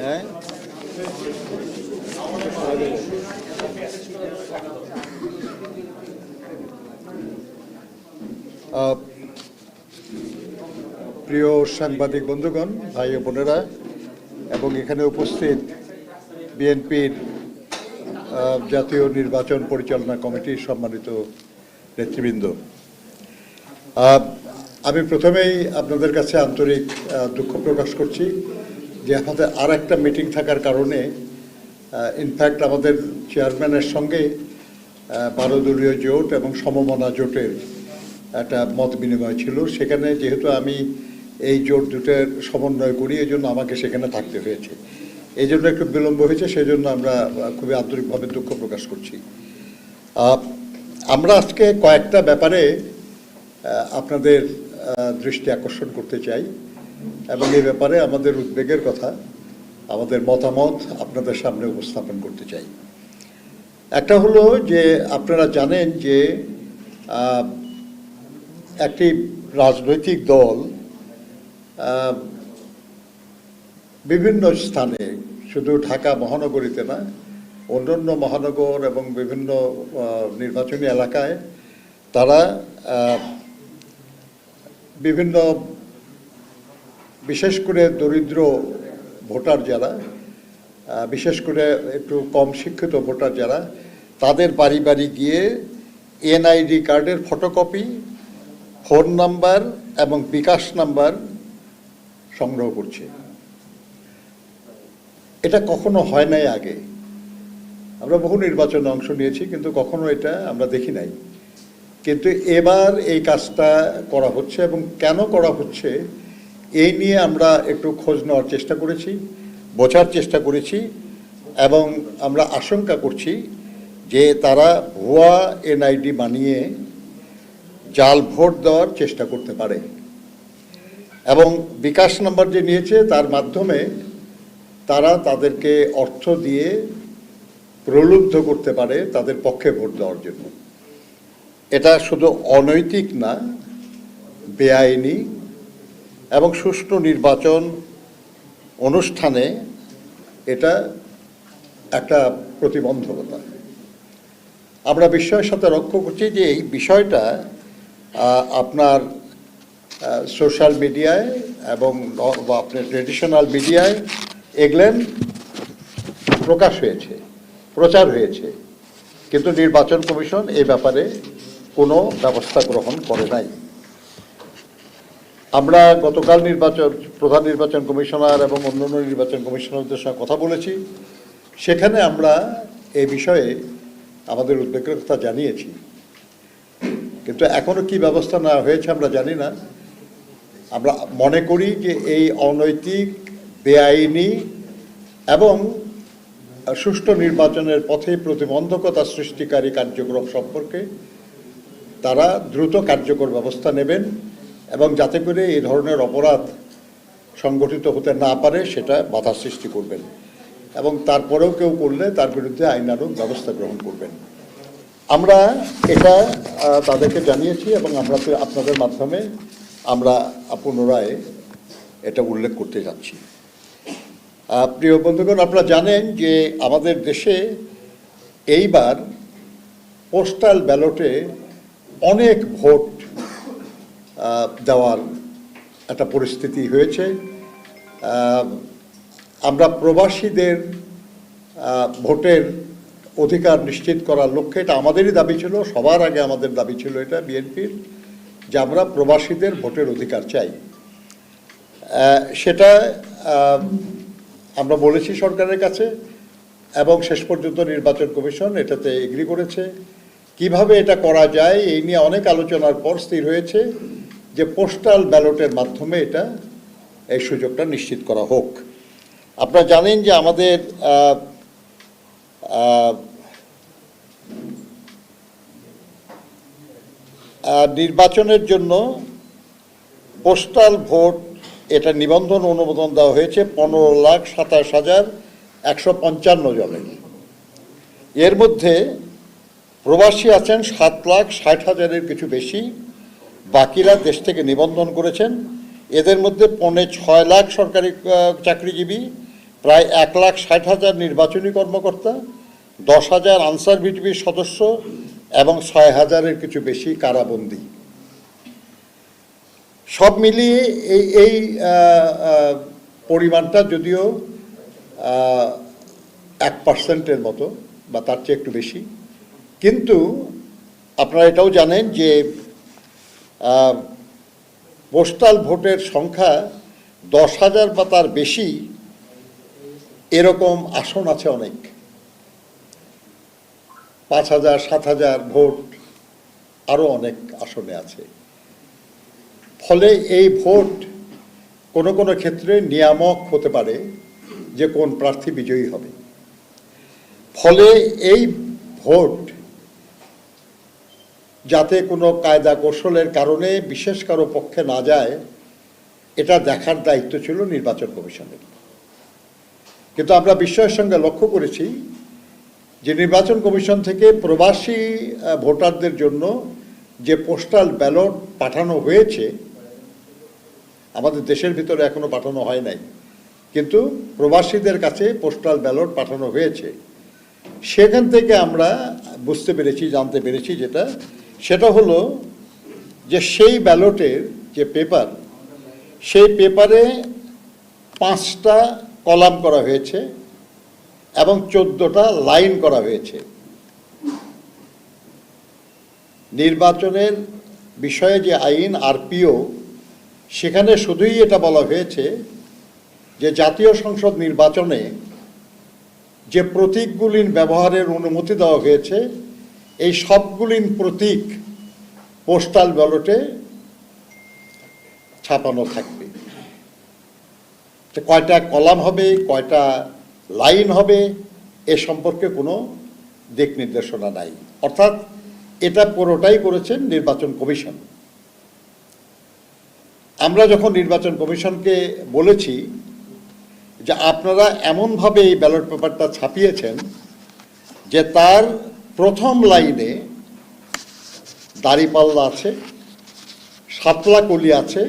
হ্যাঁ প্রিয় সাংবাদিক বন্ধুগণ, ভাই ও বোনেরা, এবং এখানে উপস্থিত বিএনপির জাতীয় নির্বাচন পরিচালনা কমিটির সম্মানিত নেতৃবৃন্দ। আমি প্রথমেই আপনাদের কাছে আন্তরিক দুঃখ প্রকাশ করছি যে আমাদের আর একটা মিটিং থাকার কারণে ইনফ্যাক্ট আমাদের চেয়ারম্যানের সঙ্গে বারো দলীয় জোট এবং সমমনা জোটের একটা মত বিনিময় ছিল। সেখানে যেহেতু আমি এই জোট দুটের সমন্বয় করি এই জন্য আমাকে সেখানে থাকতে হয়েছে। এই জন্য একটু বিলম্ব হয়েছে সেই জন্য আমরা খুবই আন্তরিকভাবে দুঃখ প্রকাশ করছি। আমরা আজকে কয়েকটা ব্যাপারে আপনাদের দৃষ্টি আকর্ষণ করতে চাই। এবং এই ব্যাপারে আমাদের উদ্বেগের কথা, আমাদের মতামত আপনাদের সামনে উপস্থাপন করতে চাই। একটা হলো যে, আপনারা জানেন যে একটি রাজনৈতিক দল বিভিন্ন স্থানে, শুধু ঢাকা মহানগরীতে না, অন্যান্য মহানগর এবং বিভিন্ন নির্বাচনী এলাকায় তারা বিভিন্ন বিশেষ করে দরিদ্র ভোটার যারা বিশেষ করে একটু কম শিক্ষিত ভোটার যারা, তাদের বাড়ি বাড়ি গিয়ে এনআইডি কার্ডের ফটোকপি, ফোন নাম্বার এবং বিকাশ নাম্বার সংগ্রহ করছে। এটা কখনো হয় নাই আগে। আমরা বহু নির্বাচনে অংশ নিয়েছি, কিন্তু কখনো এটা আমরা দেখি নাই। কিন্তু এবার এই কাজটা করা হচ্ছে এবং কেন করা হচ্ছে, এই নিয়ে আমরা একটু খোঁজ নেওয়ার চেষ্টা করেছি, বোঝার চেষ্টা করেছি এবং আমরা আশঙ্কা করছি যে তারা ভুয়া এনআইডি বানিয়ে জাল ভোট দেওয়ার চেষ্টা করতে পারে। এবং বিকাশ নাম্বার যে নিয়েছে, তার মাধ্যমে তারা তাদেরকে অর্থ দিয়ে প্রলুব্ধ করতে পারে তাদের পক্ষে ভোট দেওয়ার জন্য। এটা শুধু অনৈতিক না, বেআইনি এবং সুষ্ঠু নির্বাচন অনুষ্ঠানে এটা একটা প্রতিবন্ধকতা। আমরা বিষয়ের সাথে লক্ষ্য করছি যে এই বিষয়টা আপনার সোশ্যাল মিডিয়ায় এবং আপনার ট্রেডিশনাল মিডিয়ায় এগলেন, প্রকাশ হয়েছে, প্রচার হয়েছে। কিন্তু নির্বাচন কমিশন এ ব্যাপারে কোনো ব্যবস্থা গ্রহণ করে নাই। আমরা গতকাল নির্বাচন, প্রধান নির্বাচন কমিশনার এবং অন্যান্য নির্বাচন কমিশনারদের সঙ্গে কথা বলেছি। সেখানে আমরা এই বিষয়ে আমাদের উদ্বেগের কথা জানিয়েছি। কিন্তু এখনও কি ব্যবস্থা নেওয়া হয়েছে আমরা জানি না। আমরা মনে করি যে এই অনৈতিক, বেআইনি এবং সুষ্ঠু নির্বাচনের পথে প্রতিবন্ধকতা সৃষ্টিকারী কার্যক্রম সম্পর্কে তারা দ্রুত কার্যকর ব্যবস্থা নেবেন এবং যাতে করে এই ধরনের অপরাধ সংগঠিত হতে না পারে, সেটা বাধা সৃষ্টি করবেন। এবং তারপরেও কেউ করলে তার বিরুদ্ধে আইনানুগ ব্যবস্থা গ্রহণ করবেন। আমরা এটা তাদেরকে জানিয়েছি এবং আমরা তো আপনাদের মাধ্যমে আমরা পুনরায় এটা উল্লেখ করতে যাচ্ছি। প্রিয় বন্ধুগণ, আপনারা জানেন যে আমাদের দেশে এইবার পোস্টাল ব্যালটে অনেক ভোট দেওয়ার একটা পরিস্থিতি হয়েছে। আমরা প্রবাসীদের ভোটের অধিকার নিশ্চিত করার লক্ষ্যে, এটা আমাদেরই দাবি ছিল, সবার আগে আমাদের দাবি ছিল এটা বিএনপির, যে আমরা প্রবাসীদের ভোটের অধিকার চাই। সেটা আমরা বলেছি সরকারের কাছে, এবং শেষ পর্যন্ত নির্বাচন কমিশন এটাতে এগ্রি করেছে। কীভাবে এটা করা যায়, এই নিয়ে অনেক আলোচনার পর স্থির হয়েছে যে পোস্টাল ব্যালটের মাধ্যমে এটা এই সুযোগটা নিশ্চিত করা হোক। আপনারা জানেন যে আমাদের নির্বাচনের জন্য পোস্টাল ভোট এটা নিবন্ধন অনুমোদন দেওয়া হয়েছে পনেরো লাখ সাতাশ হাজার একশো পঞ্চান্ন জনের। এর মধ্যে প্রবাসী আছেন সাত লাখ ষাট হাজারের কিছু বেশি। বাকিরা দেশ থেকে নিবন্ধন করেছেন। এদের মধ্যে পৌনে ছয় লাখ সরকারি চাকরিজীবী, প্রায় এক লাখ ষাট হাজার নির্বাচনী কর্মকর্তা, দশ হাজার আনসার বিটিভির সদস্য এবং ছয় হাজারের কিছু বেশি কারাবন্দী। সব মিলিয়ে এই এই পরিমাণটা যদিও এক পার্সেন্টের মতো বা তার চেয়ে একটু বেশি। কিন্তু আপনারা এটাও জানেন যে পোস্টাল ভোটের সংখ্যা দশ হাজার বা তার বেশি, এরকম আসন আছে অনেক। পাঁচ হাজার, সাত হাজার ভোট আরও অনেক আসনে আছে। ফলে এই ভোট কোনো কোনো ক্ষেত্রে নিয়ামক হতে পারে যে কোন প্রার্থী বিজয়ী হবে। ফলে এই ভোট যাতে কোনো কায়দা কৌশলের কারণে বিশেষ কারও পক্ষে না যায়, এটা দেখার দায়িত্ব ছিল নির্বাচন কমিশনের। কিন্তু আমরা বিস্ময়ের সঙ্গে লক্ষ্য করেছি যে নির্বাচন কমিশন থেকে প্রবাসী ভোটারদের জন্য যে পোস্টাল ব্যালট পাঠানো হয়েছে, আমাদের দেশের ভিতরে এখনও পাঠানো হয় নাই, কিন্তু প্রবাসীদের কাছে পোস্টাল ব্যালট পাঠানো হয়েছে। সেখান থেকে আমরা বুঝতে পেরেছি, জানতে পেরেছি যেটা সেটা হলো যে সেই ব্যালটের যে পেপার, সেই পেপারে পাঁচটা কলাম করা হয়েছে এবং চোদ্দটা লাইন করা হয়েছে। নির্বাচনের বিষয়ে যে আইন আরপিও সেখানে শুধুই এটা বলা হয়েছে যে জাতীয় সংসদ নির্বাচনে যে প্রতীকগুলির ব্যবহারের অনুমতি দেওয়া হয়েছে এই সবগুলিন প্রতীক পোস্টাল ব্যালটে ছাপানো থাকবে। কয়টা কলাম হবে, কয়টা লাইন হবে, এ সম্পর্কে কোনো দিক নির্দেশনা নাই। অর্থাৎ এটা পুরোটাই করেছেন নির্বাচন কমিশন। আমরা যখন নির্বাচন কমিশনকে বলেছি যে আপনারা এমনভাবে এই ব্যালট পেপারটা ছাপিয়েছেন যে তার প্রথম লাইনে দাড়িপাল্লা আছে সাতলা কলি আছে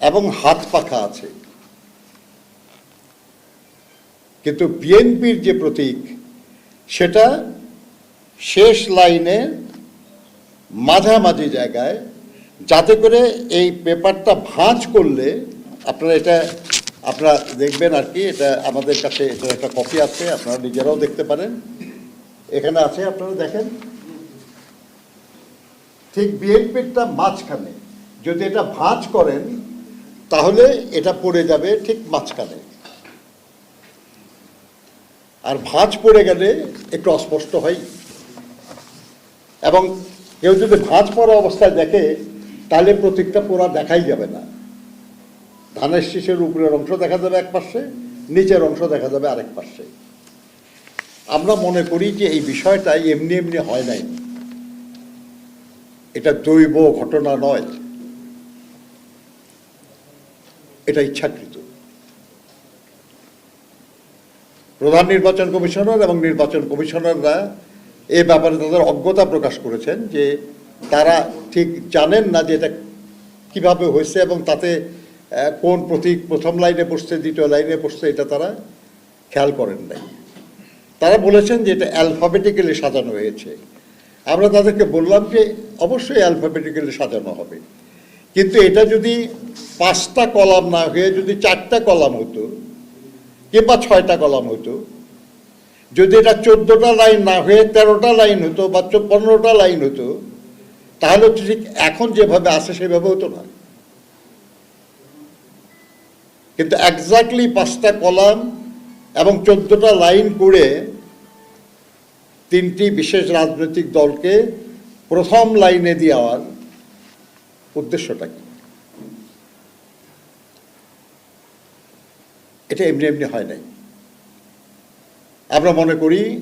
এবং হাত পাখা আছে। কিন্তু বিএনপির যে প্রতীক, সেটা শেষ লাইনে মাঝামাঝি জায়গায় যাতে করে এই পেপারটা ভাঁজ করলে আপনারা এটা, আপনারা দেখবেন আর কি, এটা আমাদের কাছে এটার একটা কপি আছে, আপনারা নিজেরাও দেখতে পারেন। এখানে আছে, আপনারা দেখেন। ঠিক বিএনপিরটা মাঝখানে। যদি এটা ভাঁজ করেন, তাহলে এটা পড়ে যাবে ঠিক মাঝখানে। আর ভাঁজ পড়ে গেলে একটু অস্পষ্ট হয়। এবং কেউ যদি ভাঁজ পড়া অবস্থায় দেখে, তাহলে প্রতীকটা পোড়া দেখাই যাবে না। ধানের শীষের উপরের অংশ দেখা যাবে এক পাশে, নিচের অংশ দেখা যাবে আরেক পাশে। আমরা মনে করি যে এই বিষয়টা এমনি এমনি হয় নাই। এটা দৈব ঘটনা নয়। এটা ইচ্ছাকৃত। প্রধান নির্বাচন কমিশনার এবং নির্বাচন কমিশনাররা এ ব্যাপারে তাদের অজ্ঞতা প্রকাশ করেছেন যে তারা ঠিক জানেন না যে এটা কীভাবে হয়েছে এবং তাতে কোন প্রতীক প্রথম লাইনে পড়ছে দ্বিতীয় লাইনে পড়ছে এটা তারা খেয়াল করেন নাই। তারা বলেছেন যে এটা অ্যালফাবেটিক্যালি সাজানো হয়েছে। আমরা তাদেরকে বললাম যে অবশ্যই অ্যালফাবেটিক্যালি সাজানো হবে। কিন্তু এটা যদি পাঁচটা কলাম না হয়ে যদি চারটা কলাম হতো, কিংবা ছয়টা কলাম হতো, যদি এটা চোদ্দোটা লাইন না হয়ে তেরোটা লাইন হতো বা পনেরোটা লাইন হতো, তাহলে ঠিক এখন যেভাবে আসে সেভাবে হতো না কিন্তু একজাক্টলি পাঁচটা কলাম এবং চোদ্দটা লাইন করে তিনটি বিশেষ রাজনৈতিক দলকে প্রথম লাইনে দেওয়ার উদ্দেশ্যটা কি? এটা এমনি এমনি হয় নাই। আমরা মনে করি,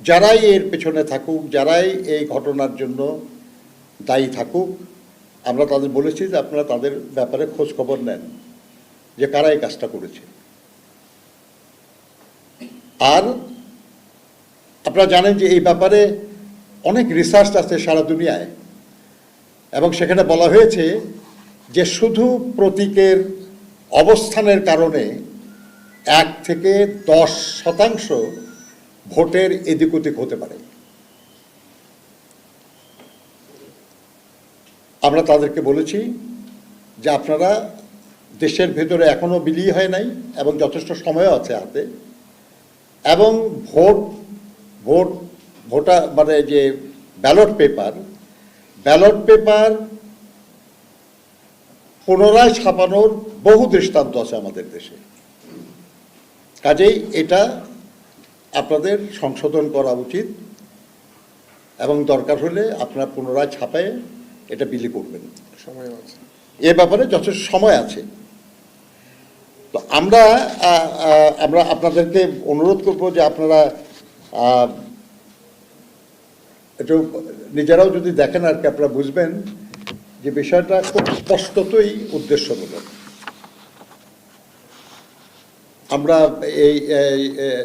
যারাই এর পেছনে থাকুক, যারাই এই ঘটনার জন্য দায়ী থাকুক, আমরা তাদের বলেছি যে আপনারা তাদের ব্যাপারে খোঁজ খবর নেন যে কারা এই কাজটা করেছে। আর আপনারা জানেন যে এই ব্যাপারে অনেক রিসার্চ আছে সারা দুনিয়ায়। এবং সেখানে বলা হয়েছে যে শুধু প্রতীকের অবস্থানের কারণে এক থেকে দশ শতাংশ ভোটের এদিক ওদিক হতে পারে। আমরা তাদেরকে বলেছি যে আপনারা দেশের ভেতরে এখনও বিলি হয় নাই এবং যথেষ্ট সময়ও আছে হাতে। এবং ভোট ভোট ভোটার মানে যে ব্যালট পেপার ব্যালট পেপার পুনরায় ছাপানোর বহু দৃষ্টান্ত আছে আমাদের দেশে। কাজেই এটা আপনাদের সংশোধন করা উচিত এবং দরকার হলে আপনারা পুনরায় ছাপায় এটা বিলি করবেন। সময় আছে। এ ব্যাপারে যথেষ্ট সময় আছে। তো আমরা আমরা আপনাদেরকে অনুরোধ করব যে আপনারা একটু নিজেরাও যদি দেখেন আর কি, আপনারা বুঝবেন যে বিষয়টা খুব স্পষ্টতই উদ্দেশ্যমূলক। আমরা এই-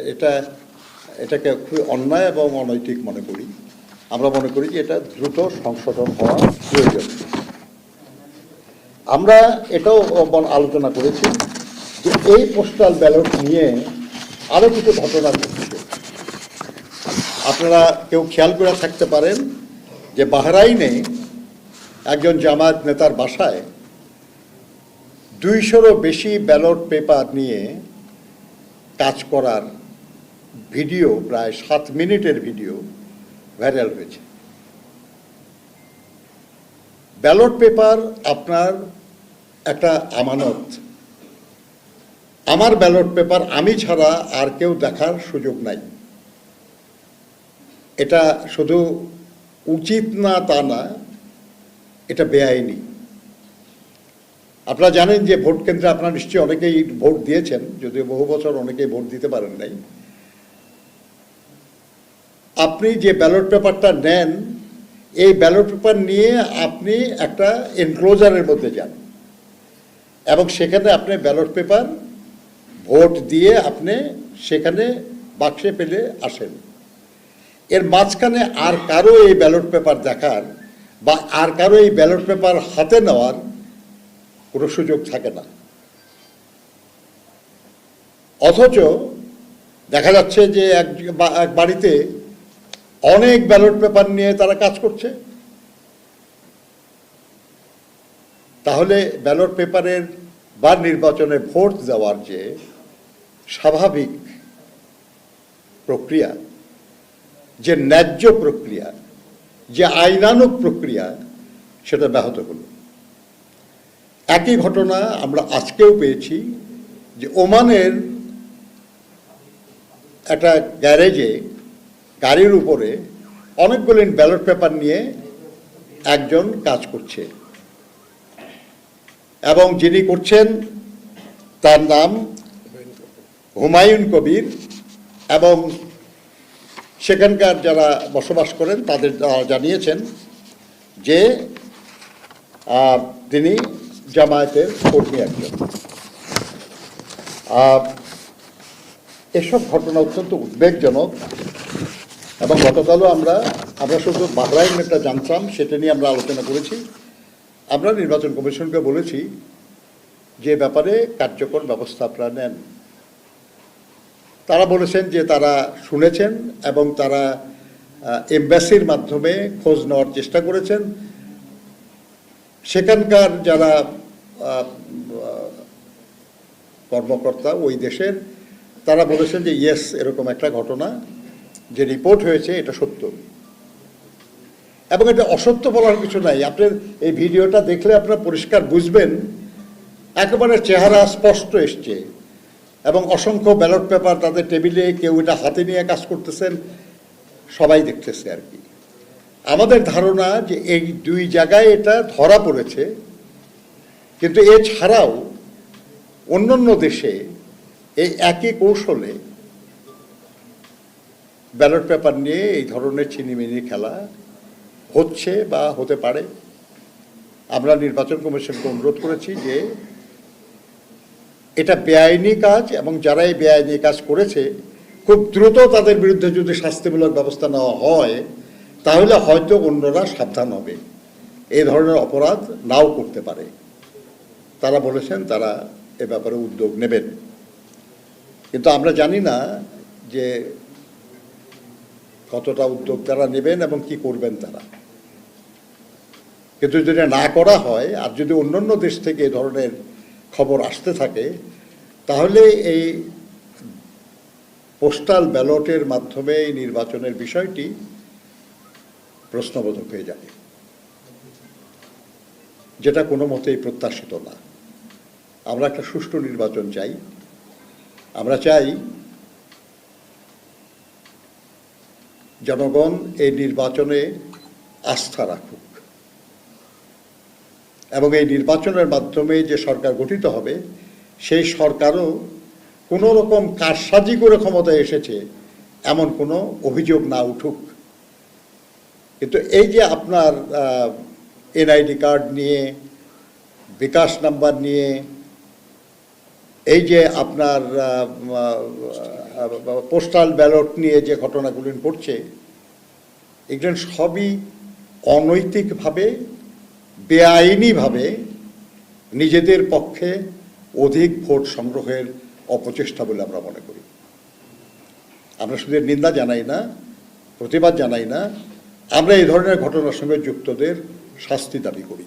এটা, এটাকে খুবই অন্যায় এবং অনৈতিক মনে করি। আমরা মনে করি যে এটা দ্রুত সংশোধন হওয়া প্রয়োজন। আমরা এটাও আলোচনা করেছি। যে এই পোস্টাল ব্যালট নিয়ে আরও কিছু ঘটনা ঘটছে। আপনারা কেউ খেয়াল করে থাকতে পারেন যে বাহরাইনে একজন জামায়াত নেতার বাসায় দুইশোরও বেশি ব্যালট পেপার নিয়ে কাজ করার ভিডিও, প্রায় সাত মিনিটের ভিডিও ভাইরাল হয়েছে। ব্যালট পেপার আপনার একটা আমানত। আমার ব্যালট পেপার আমি ছাড়া আর কেউ দেখার সুযোগ নাই। এটা শুধু উচিত না তা না, এটা বেআইনি। আপনারা জানেন যে ভোট কেন্দ্রে আপনারা নিশ্চয়ই অনেকেই ভোট দিয়েছেন, যদিও বহু বছর অনেকেই ভোট দিতে পারেন নাই। আপনি যে ব্যালট পেপারটা নেন, এই ব্যালট পেপার নিয়ে আপনি একটা এনক্লোজারের মধ্যে যান। এবং সেখানে আপনি ব্যালট পেপার ভোট দিয়ে আপনি সেখানে বাক্সে পেলে আসেন। এর মাঝখানে আর কারও এই ব্যালট পেপার দেখার বা আর কারও এই ব্যালট পেপার হাতে নেওয়ার কোনো সুযোগ থাকে না। অথচ দেখা যাচ্ছে যে এক বাড়িতে অনেক ব্যালট পেপার নিয়ে তারা কাজ করছে। তাহলে ব্যালট পেপারের বা নির্বাচনে ভোট দেওয়ার যে স্বাভাবিক প্রক্রিয়া, যে ন্যায্য প্রক্রিয়া, যে আইনানুক প্রক্রিয়া, সেটা ব্যাহত হলো। একই ঘটনা আমরা আজকেও পেয়েছি যে ওমানের একটা গ্যারেজে গাড়ির উপরে অনেকগুলি ব্যালট পেপার নিয়ে একজন কাজ করছে। এবং যিনি করছেন, তার নাম হুমায়ুন কবির এবং সেখানকার যারা বসবাস করেন তাদের জানিয়েছেন যে তিনি জামায়াতের কর্মী একজন। এসব ঘটনা অত্যন্ত উদ্বেগজনক এবং গতকালও আমরা আমরা শুধু বাহরাইন একটা জানতাম, সেটা নিয়ে আমরা আলোচনা করেছি। আমরা নির্বাচন কমিশনকে বলেছি যে ব্যাপারে কার্যকর ব্যবস্থা আপনারা নেন। তারা বলেছেন যে তারা শুনেছেন এবং তারা এমবাসির মাধ্যমে খোঁজ নেওয়ার চেষ্টা করেছেন। সেখানকার যারা কর্মকর্তা ওই দেশের, তারা বলেছেন যে ইয়েস, এরকম একটা ঘটনা, যে রিপোর্ট হয়েছে, এটা সত্য। এবং এটা অসত্য বলার কিছু নাই। আপনি এই ভিডিওটা দেখলে আপনারা পরিষ্কার বুঝবেন, একেবারে চেহারা স্পষ্ট এসছে। এবং অসংখ্য ব্যালট পেপার তাদের টেবিলে কেউ এটা হাতে নিয়ে কাজ করতেছেন, সবাই দেখতেছে আর কি। আমাদের ধারণা যে এই দুই জায়গায় এটা ধরা পড়েছে, কিন্তু এছাড়াও অন্যান্য দেশে এই একই কৌশলে ব্যালট পেপার নিয়ে এই ধরনের চিনিমিনি খেলা হচ্ছে বা হতে পারে। আমরা নির্বাচন কমিশনকে অনুরোধ করেছি যে এটা বেআইনি কাজ এবং যারা এই বেআইনি কাজ করেছে, খুব দ্রুত তাদের বিরুদ্ধে যদি শাস্তিমূলক ব্যবস্থা নেওয়া হয়, তাহলে হয়তো অন্যরা সাবধান হবে। এই ধরনের অপরাধ নাও করতে পারে। তারা বলেছেন তারা এ ব্যাপারে উদ্যোগ নেবেন। কিন্তু আমরা জানি না যে কতটা উদ্যোগ তারা নেবেন এবং কি করবেন তারা। কিন্তু যদি না করা হয়, আর যদি অন্যান্য দেশ থেকে এ ধরনের খবর আসতে থাকে, তাহলে এই পোস্টাল ব্যালটের মাধ্যমে এই নির্বাচনের বিষয়টি প্রশ্নবোধক হয়ে যাবে যেটা কোনো মতেই প্রত্যাশিত না। আমরা একটা সুষ্ঠু নির্বাচন চাই। আমরা চাই জনগণ এই নির্বাচনে আস্থা রাখুক। এবং এই নির্বাচনের মাধ্যমে যে সরকার গঠিত হবে, সেই সরকারও কোনো রকম কারসাজি করে ক্ষমতায় এসেছে, এমন কোনো অভিযোগ না উঠুক। কিন্তু এই যে আপনার এনআইডি কার্ড নিয়ে, বিকাশ নাম্বার নিয়ে, এই যে আপনার পোস্টাল ব্যালট নিয়ে যে ঘটনাগুলি ঘটছে, এগুলো সবই অনৈতিকভাবে বেআইনিভাবে নিজেদের পক্ষে অধিক ভোট সংগ্রহের অপচেষ্টা বলে আমরা মনে করি। আমরা শুধু নিন্দা জানাই না, প্রতিবাদ জানাই না, আমরা এই ধরনের ঘটনার সঙ্গে যুক্তদের শাস্তি দাবি করি।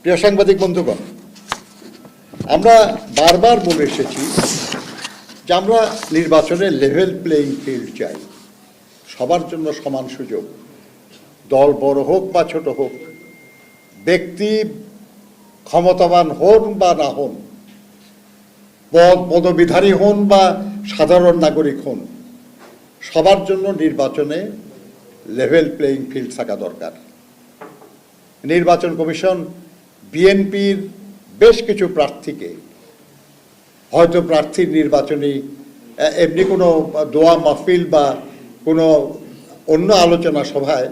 প্রিয় সাংবাদিক বন্ধুগণ, আমরা বারবার বলে এসেছি যে আমরা নির্বাচনে লেভেল প্লেইং ফিল্ড চাই। সবার জন্য সমান সুযোগ। দল বড় হোক বা ছোট হোক ব্যক্তি ক্ষমতাবান হন বা না হন, পদ, পদবিধারী হন বা সাধারণ নাগরিক হন, সবার জন্য নির্বাচনে লেভেল প্লেইং ফিল্ড থাকা দরকার। নির্বাচন কমিশন বিএনপির বেশ কিছু প্রার্থীকে, হয়তো প্রার্থীর নির্বাচনী এমনি কোনো দোয়া মাহফিল বা কোনো অন্য আলোচনা সভায়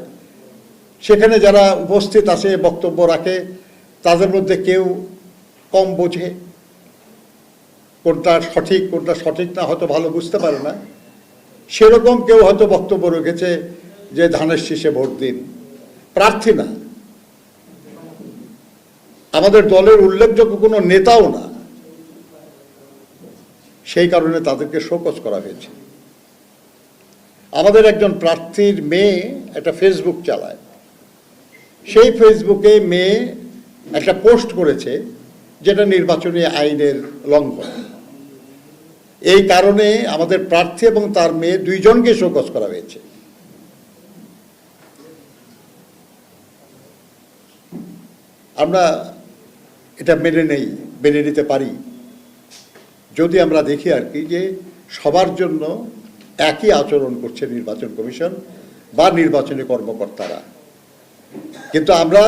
সেখানে যারা উপস্থিত আছে, বক্তব্য রাখে, তাদের মধ্যে কেউ কম বোঝে কোনটা সঠিক কোনটা সঠিক না, হয়তো ভালো বুঝতে পারে না। সেরকম কেউ হয়তো বক্তব্য রেখেছে যে ধানের শীষে ভোট দিন। প্রার্থী না। আমাদের দলের উল্লেখযোগ্য কোনো নেতাও না। সেই কারণে তাদেরকে শোকজ করা হয়েছে। আমাদের একজন প্রার্থীর মেয়ে একটা ফেসবুক চালায়। সেই ফেসবুকে মেয়ে একটা পোস্ট করেছে যেটা নির্বাচনী আইনের লঙ্ঘন। এই কারণে আমাদের প্রার্থী এবং তার মেয়ে দুইজনকে শোকজ করা হয়েছে। আমরা এটা মেনে নেই, মেনে নিতে পারি। যদি আমরা দেখি আর কি যে সবার জন্য একই আচরণ করছে নির্বাচন কমিশন বা নির্বাচনী কর্মকর্তারা। কিন্তু আমরা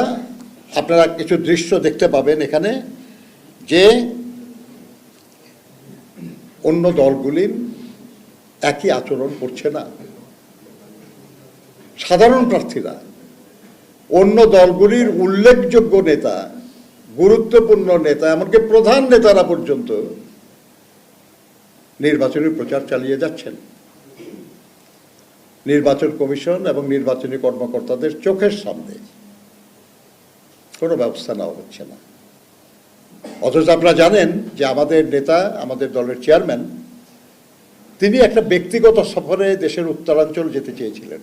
আপনারা কিছু দৃশ্য দেখতে পাবেন এখানে যে অন্য দলগুলির একই আচরণ করছে না। সাধারণ প্রার্থীরা, অন্য দলগুলির উল্লেখযোগ্য নেতা, গুরুত্বপূর্ণ নেতা, এমনকি প্রধান নেতারা পর্যন্ত নির্বাচনী প্রচার চালিয়ে যাচ্ছেন। নির্বাচন কমিশন এবং নির্বাচনী কর্মকর্তাদের চোখের সামনে। কোনো ব্যবস্থা নেওয়া হচ্ছে না। অথচ আপনারা জানেন যে আমাদের নেতা, আমাদের দলের চেয়ারম্যান, তিনি একটা ব্যক্তিগত সফরে দেশের উত্তরাঞ্চল যেতে চেয়েছিলেন।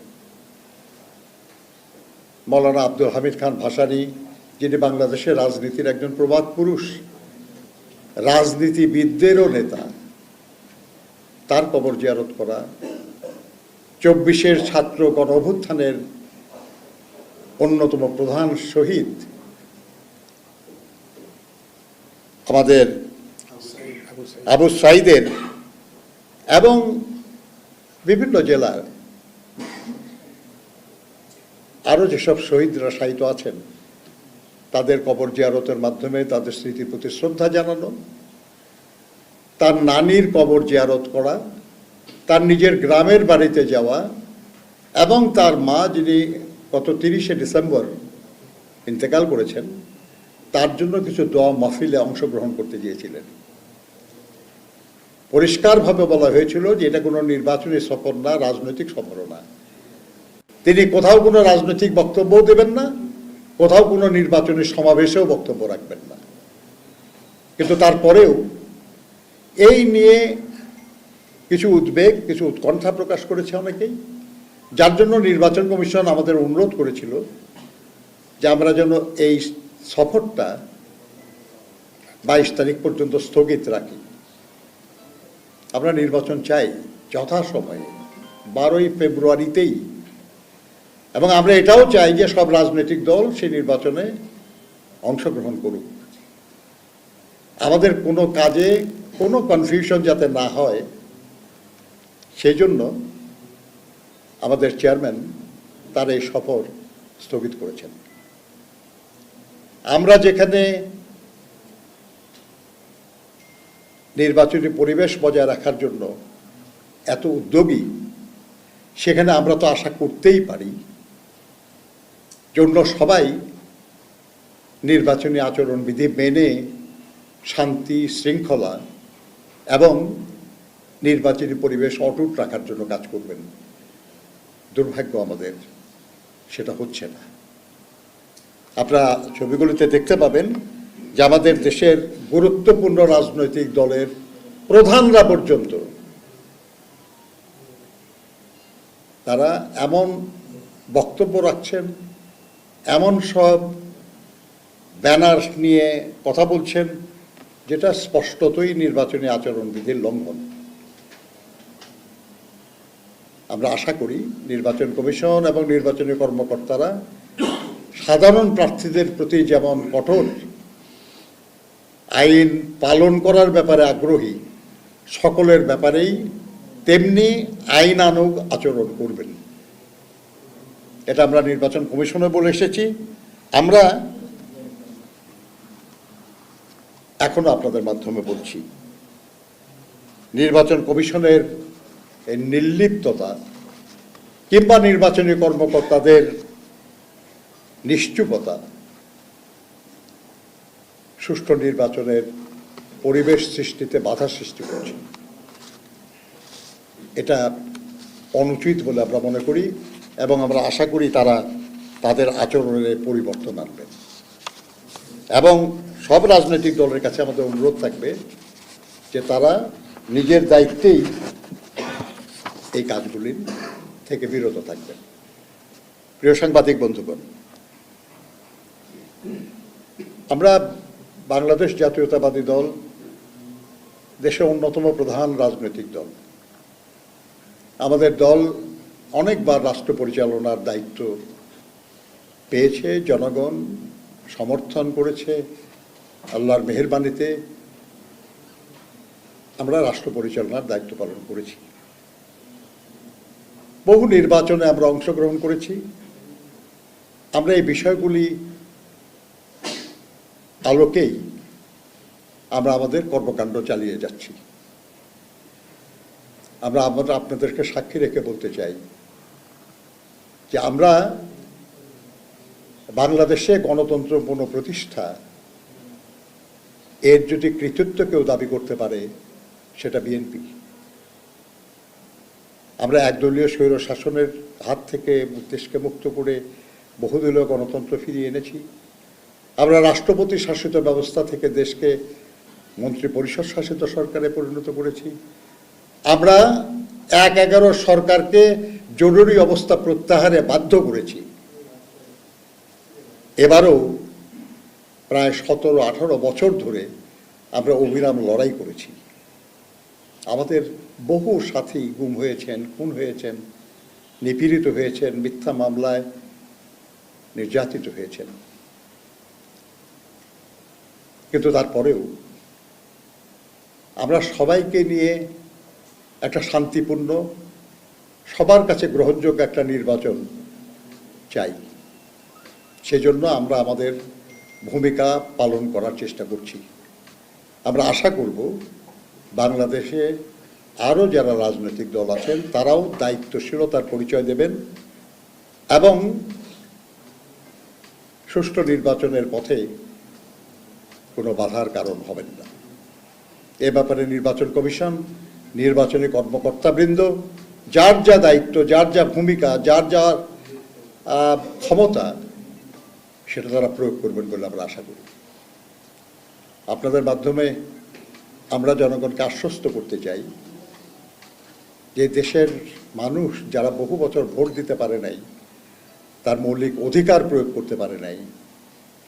মৌলানা আব্দুল হামিদ খান ভাসানী, যিনি বাংলাদেশের রাজনীতির একজন প্রবাদ পুরুষ, রাজনীতিবিদদেরও নেতা, তার কবর জিয়ারত করা চব্বিশের ছাত্র গণ অভ্যুত্থানের অন্যতম প্রধান শহীদ। আমাদের আবু সাইদের এবং বিভিন্ন জেলার আরও যেসব শহীদরা শায়িত আছেন, তাদের কবর জিয়ারতের মাধ্যমে তাদের স্মৃতির প্রতি শ্রদ্ধা জানানো, তার নানির কবর জিয়ারত করা তার নিজের গ্রামের বাড়িতে যাওয়া এবং তার মা যিনি গত তিরিশে ডিসেম্বর ইন্তেকাল করেছেন, তার জন্য কিছু দোয়া মাহফিলে অংশগ্রহণ করতে গিয়েছিলেন। পরিষ্কারভাবে বলা হয়েছিল যে এটা কোনো নির্বাচনী সফর না, রাজনৈতিক সফরও না। তিনি কোথাও কোনো রাজনৈতিক বক্তব্যও দেবেন না, কোথাও কোনো নির্বাচনী সমাবেশেও বক্তব্য রাখবেন না। কিন্তু তারপরেও এই নিয়ে কিছু উদ্বেগ, কিছু উৎকণ্ঠা প্রকাশ করেছে অনেকেই। যার জন্য নির্বাচন কমিশন আমাদের অনুরোধ করেছিল যে আমরা যেন এই সফরটা বাইশ তারিখ পর্যন্ত স্থগিত রাখি। আমরা নির্বাচন চাই যথাসময়ে, বারোই ফেব্রুয়ারিতেই। এবং আমরা এটাও চাই যে সব রাজনৈতিক দল সেই নির্বাচনে অংশগ্রহণ করুক। আমাদের কোনো কাজে কোনো কনফিউশন যাতে না হয় সেই জন্য আমাদের চেয়ারম্যান তার এই সফর স্থগিত করেছেন। আমরা যেখানে নির্বাচনী পরিবেশ বজায় রাখার জন্য এত উদ্যোগী, সেখানে আমরা তো আশা করতেই পারি, জন্য সবাই নির্বাচনী আচরণবিধি মেনে শান্তি, শৃঙ্খলা এবং নির্বাচনী পরিবেশ অটুট রাখার জন্য কাজ করবেন। দুর্ভাগ্য আমাদের, সেটা হচ্ছে না। আপনারা ছবিগুলিতে দেখতে পাবেন যে আমাদের দেশের গুরুত্বপূর্ণ রাজনৈতিক দলের প্রধানরা পর্যন্ত তারা এমন বক্তব্য রাখছেন, এমন সব ব্যানার নিয়ে কথা বলছেন, যেটা স্পষ্টতই নির্বাচনী আচরণবিধির লঙ্ঘন। আমরা আশা করি নির্বাচন কমিশন এবং নির্বাচনী কর্মকর্তারা সাধারণ প্রার্থীদের প্রতি যেমন কঠোর আইন পালন করার ব্যাপারে আগ্রহী সকলের ব্যাপারেই তেমনি আইন আইনানুগ আচরণ করবেন। এটা আমরা নির্বাচন কমিশনে বলে এসেছি। আমরা এখনও আপনাদের মাধ্যমে বলছি, নির্বাচন কমিশনের এই নির্লিপ্ততা, কিংবা নির্বাচনী কর্মকর্তাদের নিশ্চুপতা, সুষ্ঠু নির্বাচনের পরিবেশ সৃষ্টিতে বাধা সৃষ্টি করছে। এটা অনুচিত বলে আমরা মনে করি, এবং আমরা আশা করি তারা তাদের আচরণের পরিবর্তন আনবেন এবং সব রাজনৈতিক দলের কাছে আমাদের অনুরোধ থাকবে যে তারা নিজের দায়িত্বেই এই কাজগুলির থেকে বিরত থাকবেন। প্রিয় সাংবাদিক বন্ধুগণ, আমরা বাংলাদেশ জাতীয়তাবাদী দল, দেশের অন্যতম প্রধান রাজনৈতিক দল। আমাদের দল অনেকবার রাষ্ট্র পরিচালনার দায়িত্ব পেয়েছে, জনগণ সমর্থন করেছে, আল্লাহর মেহরবানিতে আমরা রাষ্ট্র পরিচালনার দায়িত্ব পালন করেছি। বহু নির্বাচনে আমরা অংশগ্রহণ করেছি। আমরা এই বিষয়গুলি আলোকেই আমরা আমাদের কর্মকাণ্ড চালিয়ে যাচ্ছি। আমরা আমরা আপনাদেরকে সাক্ষী রেখে বলতে চাই যে আমরা বাংলাদেশে গণতন্ত্র পুনঃপ্রতিষ্ঠা, এর যদি কৃতিত্ব কেউ দাবি করতে পারে, সেটা বিএনপি। আমরা একদলীয় স্বৈর শাসনের হাত থেকে দেশকে মুক্ত করে বহুদলীয় গণতন্ত্র ফিরিয়ে এনেছি। আমরা রাষ্ট্রপতি শাসিত ব্যবস্থা থেকে দেশকে মন্ত্রী পরিষদ শাসিত সরকারে পরিণত করেছি। আমরা এক এগারো সরকারকে জরুরি অবস্থা প্রত্যাহারে বাধ্য করেছি। এবারও প্রায় সতেরো, আঠারো বছর ধরে আমরা অবিরাম লড়াই করেছি। আমাদের বহু সাথী গুম হয়েছেন, খুন হয়েছেন, নিপীড়িত হয়েছেন, মিথ্যা মামলায় নির্যাতিত হয়েছেন। কিন্তু তারপরেও আমরা সবাইকে নিয়ে একটা শান্তিপূর্ণ, সবার কাছে গ্রহণযোগ্য একটা নির্বাচন চাই। সেজন্য আমরা আমাদের ভূমিকা পালন করার চেষ্টা করছি। আমরা আশা করব বাংলাদেশে আরও যারা রাজনৈতিক দল আছেন, তারাও দায়িত্বশীলতার পরিচয় দেবেন এবং সুষ্ঠু নির্বাচনের পথে কোনো বাধার কারণ হবেন না। এ ব্যাপারে নির্বাচন কমিশন, নির্বাচনী কর্মকর্তাবৃন্দ, যার যা দায়িত্ব, যার যা ভূমিকা, যার যা ক্ষমতা, সেটা তারা প্রয়োগ করবেন বলে আমরা আশা করি। আপনাদের মাধ্যমে আমরা জনগণকে আশ্বস্ত করতে চাই যে দেশের মানুষ যারা বহু বছর ভোট দিতে পারে নাই, তার মৌলিক অধিকার প্রয়োগ করতে পারে নাই,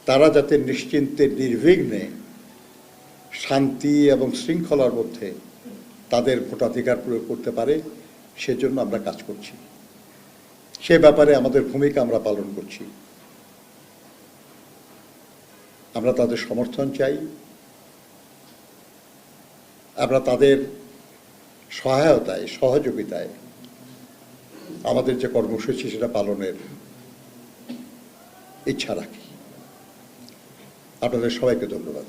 তারা যাতে নিশ্চিন্তে, নির্বিঘ্নে শান্তি এবং শৃঙ্খলার মধ্যে তাদের ভোটাধিকার প্রয়োগ করতে পারে, সেজন্য আমরা কাজ করছি। সে ব্যাপারে আমাদের ভূমিকা আমরা পালন করছি। আমরা তাদের সমর্থন চাই। আমরা তাদের সহায়তায় সহযোগিতায় আমাদের যে কর্মসূচি সেটা পালনের ইচ্ছা রাখি। আপনাদের সবাইকে ধন্যবাদ।